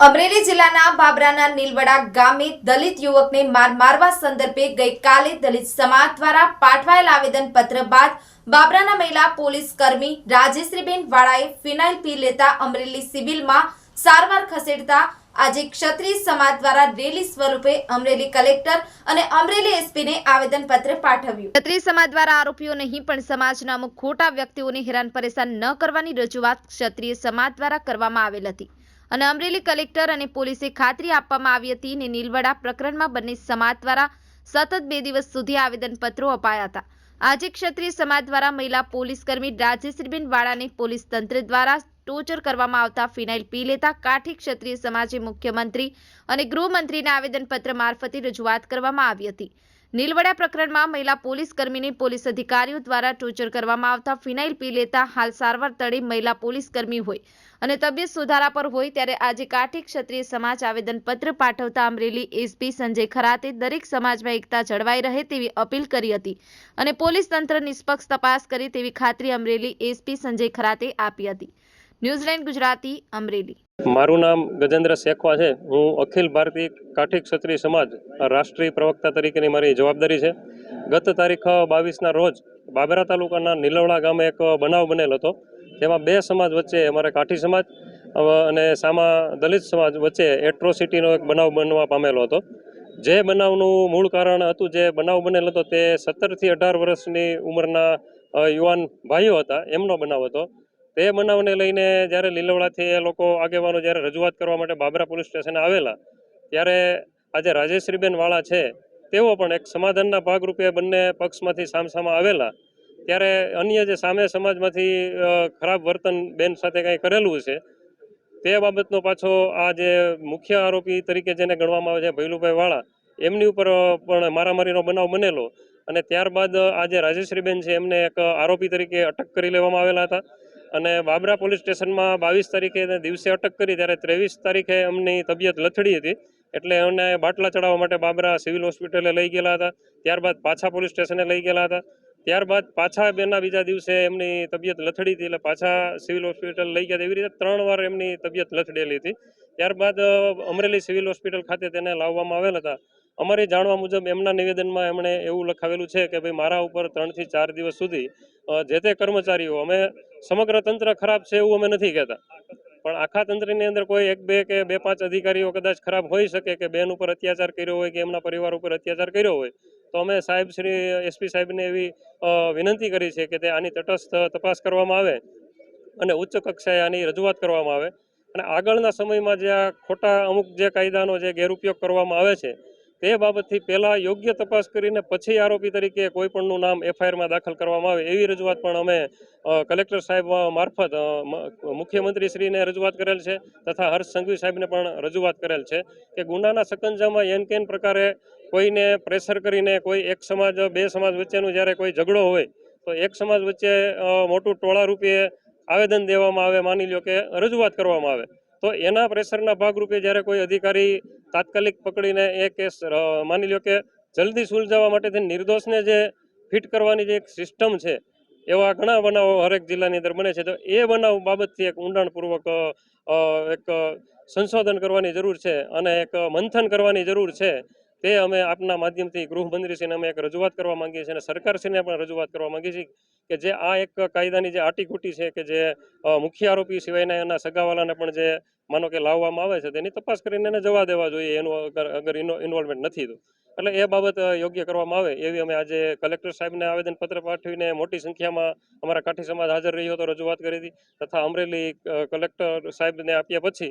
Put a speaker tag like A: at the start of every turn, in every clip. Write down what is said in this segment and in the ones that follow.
A: અમરેલી જિલ્લાના બાબરાના નીલવડા ગામે દલિત યુવકને માર મારવા સંદર્ભે ગઈકાલે દલિત સમાજ દ્વારા પાઠવાયેલ આવેદન પત્ર બાદ બાબરાના મહિલા પોલીસ કર્મી રાજેશ્રીબેન વાળાએ ફિનાઇલ પી લેતા અમરેલી સિવિલમાં સારવાર ખસેડતા આજે ક્ષત્રિય સમાજ દ્વારા રેલી સ્વરૂપે અમરેલી કલેક્ટર અને અમરેલી એસપીને આવેદન પત્ર પાઠવ્યું. ક્ષત્રિય સમાજ દ્વારા આરોપીઓ નહીં, પણ સમાજના અમુક ખોટા વ્યક્તિઓને હેરાન પરેશાન ન કરવાની રજૂઆત ક્ષત્રિય સમાજ દ્વારા કરવામાં આવેલ હતી. અને અમરેલી કલેક્ટર અને પોલીસે ખાતરી આપવામાં આવી હતી ને નીલવડા પ્રકરણમાં બંને સમાજ દ્વારા સતત બે દિવસ સુધી આવેદનપત્રો અપાયા હતા. આજે ક્ષત્રિય સમાજ દ્વારા મહિલા પોલીસ કર્મી રાજેશ્રીબેન વાળાને પોલીસ તંત્ર દ્વારા ટોર્ચર કરવામાં આવતા ફિનાઇલ પી લેતા કાઠી ક્ષત્રિય સમાજે મુખ્યમંત્રી અને ગૃહમંત્રીને આવેદનપત્ર મારફતે રજૂઆત કરવામાં આવી હતી. નીલવડા પ્રકરણમાં મહિલા પોલીસ કર્મીને પોલીસ અધિકારીઓ દ્વારા ટોર્ચર કરવામાં આવતા ફિનાઇલ પી લેતા હાલ સારવાર તળે મહિલા પોલીસ કર્મી હોય અને તબિયત સુધારા પર હોય ત્યારે આજે કાઠી ક્ષત્રિય સમાજ આવેદનપત્ર પાઠવતા અમરેલી એસપી સંજય ખરાતે દરેક સમાજમાં એકતા જળવાઈ રહે તેવી અપીલ કરી હતી અને પોલીસ તંત્ર નિષ્પક્ષ તપાસ કરે તેવી ખાતરી અમરેલી એસપી સંજય ખરાતે આપી હતી. New Zealand Gujarati Amreli.
B: મારું નામ ગજેન્દ્ર શેખવા છે. હું અખિલ ભારતીય કાઠી ક્ષત્રિય સમાજ રાષ્ટ્રીય પ્રવક્તા તરીકેની મારી જવાબદારી છે. ગત તારીખ બાવીસના રોજ બાબરા તાલુકાના નીલવડા ગામે એક બનાવ બનેલ હતો. જેમાં બે સમાજ વચ્ચે અમારે કાઠી સમાજ અને સામા દલિત સમાજ વચ્ચે એટ્રોસિટીનો એક બનાવ બનવા પામેલો હતો. જે બનાવનું મૂળ કારણ હતું, જે બનાવ બનેલ હતો તે સત્તરથી અઢાર વર્ષની ઉંમરના યુવાન ભાઈઓ હતા. એમનો બનાવ હતો. તે બનાવને લઈને જ્યારે લીલવડાથી એ લોકો આગેવાનો જ્યારે રજૂઆત કરવા માટે બાબરા પોલીસ સ્ટેશને આવેલા, ત્યારે આજે રાજેશ્રીબેન વાળા છે, તેઓ પણ એક સમાધાનના ભાગરૂપે બંને પક્ષમાંથી સામસામાં આવેલા. ત્યારે અન્ય જે સામે સમાજમાંથી ખરાબ વર્તન બેન સાથે કંઈ કરેલું છે, તે બાબતનો પાછો આ જે મુખ્ય આરોપી તરીકે જેને ગણવામાં આવે છે ભૈલુભાઈ વાળા, એમની ઉપર પણ મારામારીનો બનાવ બનેલો. અને ત્યારબાદ આ જે રાજેશ્રીબેન છે, એમને એક આરોપી તરીકે અટક કરી લેવામાં આવેલા હતા. અને બાબરા પોલીસ સ્ટેશનમાં બાવીસ તારીખે દિવસે અટક કરી, ત્યારે ત્રેવીસ તારીખે એમની તબિયત લથડી હતી. એટલે એમને બાટલા ચડાવવા માટે બાબરા સિવિલ હોસ્પિટલે લઈ ગયેલા હતા. ત્યારબાદ પાછા પોલીસ સ્ટેશને લઈ ગયેલા હતા. ત્યારબાદ પાછા બેના બીજા દિવસે એમની તબિયત લથડી હતી. એટલે પાછા સિવિલ હોસ્પિટલ લઈ ગયા. એવી રીતે ત્રણ વાર એમની તબિયત લથડેલી હતી. ત્યારબાદ અમરેલી સિવિલ હોસ્પિટલ ખાતે તેને લાવવામાં આવેલ હતા. અમારી જાણવા મુજબ એમના નિવેદનમાં એમણે એવું લખાવેલું છે કે, ભાઈ, મારા ઉપર ત્રણથી ચાર દિવસ સુધી જે તે કર્મચારીઓ, અમે સમગ્ર તંત્ર ખરાબ છે એવું અમે નથી કહેતા. પણ આખા તંત્રની અંદર કોઈ એક, બે કે બે, પાંચ અધિકારીઓ કદાચ ખરાબ હોઈ શકે કે બેન ઉપર અત્યાચાર કર્યો હોય કે એમના પરિવાર ઉપર અત્યાચાર કર્યો હોય, તો અમે સાહેબ શ્રી, એસપી સાહેબને એવી વિનંતી કરી છે કે તે આની તટસ્થ તપાસ કરવામાં આવે અને ઉચ્ચ કક્ષાએ આની રજૂઆત કરવામાં આવે. અને આગળના સમયમાં જે આ ખોટા અમુક જે કાયદાનો જે ગેરઉપયોગ કરવામાં આવે છે તે બાબતથી પહેલાં યોગ્ય તપાસ કરીને પછી આરોપી તરીકે કોઈપણનું નામ એફઆઈઆરમાં દાખલ કરવામાં આવે એવી રજૂઆત પણ અમે કલેક્ટર સાહેબ મારફત મુખ્યમંત્રીશ્રીને રજૂઆત કરેલ છે તથા હર્ષ સંઘવી સાહેબને પણ રજૂઆત કરેલ છે કે ગુનાના સકંજામાં એન કેન પ્રકારે કોઈને પ્રેશર કરીને કોઈ એક સમાજ, બે સમાજ વચ્ચેનું જ્યારે કોઈ ઝઘડો હોય, તો એક સમાજ વચ્ચે મોટું ટોળા રૂપે આવેદન દેવામાં આવે, માની લ્યો કે રજૂઆત કરવામાં આવે. તો એના પ્રેશરના ભાગરૂપે જ્યારે કોઈ અધિકારી તાત્કાલિક પકડીને એ કેસ માની લ્યો કે જલ્દી સુલઝાવવા માટે થઈને નિર્દોષને જે ફિટ કરવાની જે એક સિસ્ટમ છે, એવા ઘણા બનાવો હરેક જિલ્લાની અંદર બને છે, તો એ બનાવ બાબતથી એક ઊંડાણપૂર્વક એક સંશોધન કરવાની જરૂર છે અને એક મંથન કરવાની જરૂર છે. તે અમે આપના માધ્યમથી ગૃહમંત્રીશ્રીને અમે એક રજૂઆત કરવા માંગીએ છીએ અને સરકારશ્રીને પણ રજૂઆત કરવા માંગીએ છીએ કે જે આ એક કાયદાની જે આટીઘૂટી છે કે જે મુખ્ય આરોપી સિવાયના એના સગાવાલાને પણ જે માનો કે લાવવામાં આવે છે તેની તપાસ કરીને એને જવા દેવા જોઈએ એનું અગર ઇન્વોલ્વમેન્ટ નથી તો. એટલે એ બાબત યોગ્ય કરવામાં આવે એવી અમે આજે કલેક્ટર સાહેબને આવેદનપત્ર પાઠવીને મોટી સંખ્યામાં અમારા કાઠી સમાજ હાજર રહ્યો હતો, રજૂઆત કરી હતી તથા અમરેલી કલેક્ટર સાહેબને આપ્યા પછી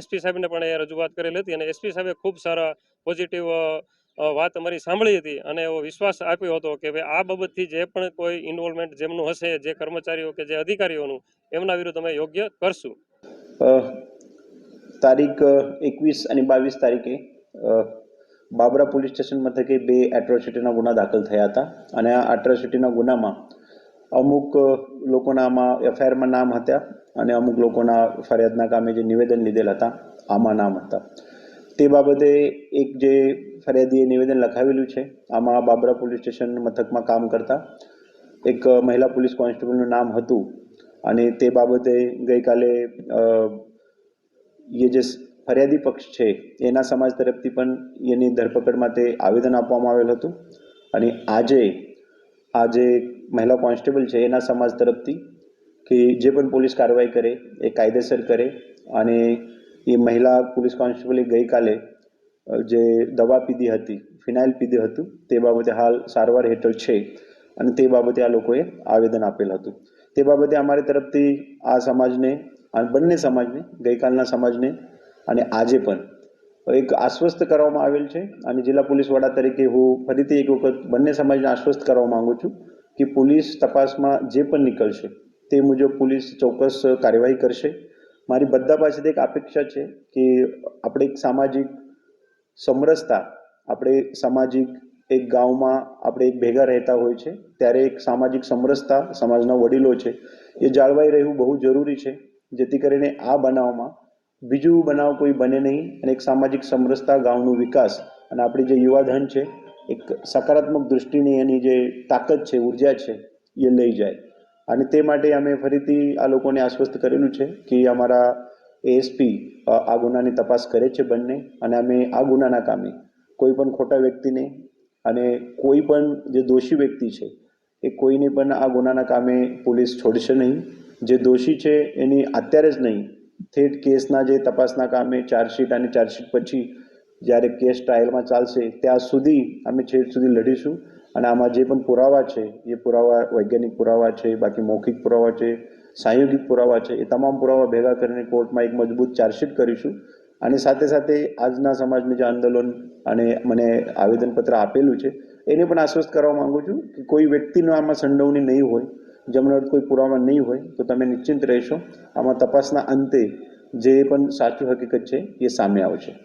B: એસપી સાહેબને પણ એ રજૂઆત કરેલી હતી અને એસપી સાહેબે ખૂબ સારા પોઝિટિવ વાત અમારી સાંભળી હતી અને એવો વિશ્વાસ આપ્યો હતો કે ભાઈ આ બાબતથી જે પણ કોઈ ઇન્વોલ્વમેન્ટ જેમનું હશે, જે કર્મચારીઓ કે જે અધિકારીઓનું, એમના વિરુદ્ધ અમે યોગ્ય કરશું.
C: તારીખ એકવીસ અને બાવીસ તારીખે બાબરા પોલીસ સ્ટેશન મથકે બે એટ્રોસિટીના ગુના દાખલ થયા હતા અને આ એટ્રોસિટીના ગુનામાં અમુક લોકોના આમાં એફઆઈઆરમાં નામ હતા અને અમુક લોકોના ફરિયાદના કામે જે નિવેદન લીધેલ હતા, આમાં નામ હતા. તે બાબતે એક જે ફરિયાદીએ નિવેદન લખાવેલું છે, આમાં બાબરા પોલીસ સ્ટેશન મથકમાં કામ કરતા એક મહિલા પોલીસ કોન્સ્ટેબલનું નામ હતું અને તે બાબતે ગઈકાલે એ જે ફરિયાદી પક્ષ છે, એના સમાજ તરફથી પણ એની ધરપકડ માટે આવેદન આપવામાં આવેલ હતું. અને આજે આ જે મહિલા કોન્સ્ટેબલ છે, એના સમાજ તરફથી કે જે પણ પોલીસ કાર્યવાહી કરે, એ કાયદેસર કરે અને એ મહિલા પોલીસ કોન્સ્ટેબલે ગઈકાલે જે દવા પીધી હતી, ફિનાઇલ પીધું હતું, તે બાબતે હાલ સારવાર હેઠળ છે અને તે બાબતે આ લોકોએ આવેદન આપેલ હતું. તે બાબતે અમારી તરફથી આ સમાજને બંને સમાજને, ગઈકાલના સમાજને અને આજે પણ એક આશ્વસ્ત કરવામાં આવેલ છે. અને જિલ્લા પોલીસ વડા તરીકે હું ફરીથી એક વખત બંને સમાજને આશ્વસ્ત કરવા માંગુ છું કે પોલીસ તપાસમાં જે પણ નીકળશે તે મુજબ પોલીસ ચોક્કસ કાર્યવાહી કરશે. મારી બધા પાસેથી એક અપેક્ષા છે કે આપણે એક સામાજિક સમરસતા, આપણે સામાજિક એક ગામમાં આપણે એક ભેગા રહેતા હોય છે, ત્યારે એક સામાજિક સમરસતા સમાજના વડીલો છે એ જાળવાઈ રહેવું બહુ જરૂરી છે, જેથી કરીને આ બનાવમાં બીજું બનાવ કોઈ બને નહીં અને એક સામાજિક સમરસતા ગામનો વિકાસ અને આપણી જે યુવાધન છે, એક સકારાત્મક દૃષ્ટિની એની જે તાકાત છે, ઊર્જા છે, એ લઈ જાય. અને તે માટે અમે ફરીથી આ લોકોને આશ્વસ્ત કરેલું છે કે અમારા એએસપી આ ગુનાની તપાસ કરે છે બંને અને અમે આ ગુનાના કામે કોઈ પણ ખોટા વ્યક્તિને અને કોઈ પણ જે દોષી વ્યક્તિ છે, એ કોઈને પણ આ ગુનાના કામે પોલીસ છોડશે નહીં. જે દોષી છે, એની અત્યારે જ નહીં થેટ કેસના જે તપાસના કામે ચાર્જશીટ અને ચાર્જશીટ પછી જ્યારે કેસ ટ્રાયલમાં ચાલશે, ત્યાં સુધી અમે છેક સુધી લડીશું. અને આમાં જે પણ પુરાવા છે, એ પુરાવા, વૈજ્ઞાનિક પુરાવા છે, બાકી મૌખિક પુરાવા છે, સાંયોગિક પુરાવા છે, એ તમામ પુરાવા ભેગા કરીને કોર્ટમાં એક મજબૂત ચાર્જશીટ કરીશું. અને સાથે સાથે આજના સમાજનું જે આંદોલન અને મને આવેદનપત્ર આપેલું છે, એને પણ આશ્વસ્ત કરવા માંગુ છું કે કોઈ વ્યક્તિનો આમાં સંડોવણી નહીં હોય. જેમનો કોઈ પુરાવા નહીં હોય, તો તમે નિશ્ચિંત રહેશો. આમાં તપાસના અંતે જે પણ સાચું હકીકત છે, એ સામે આવશે.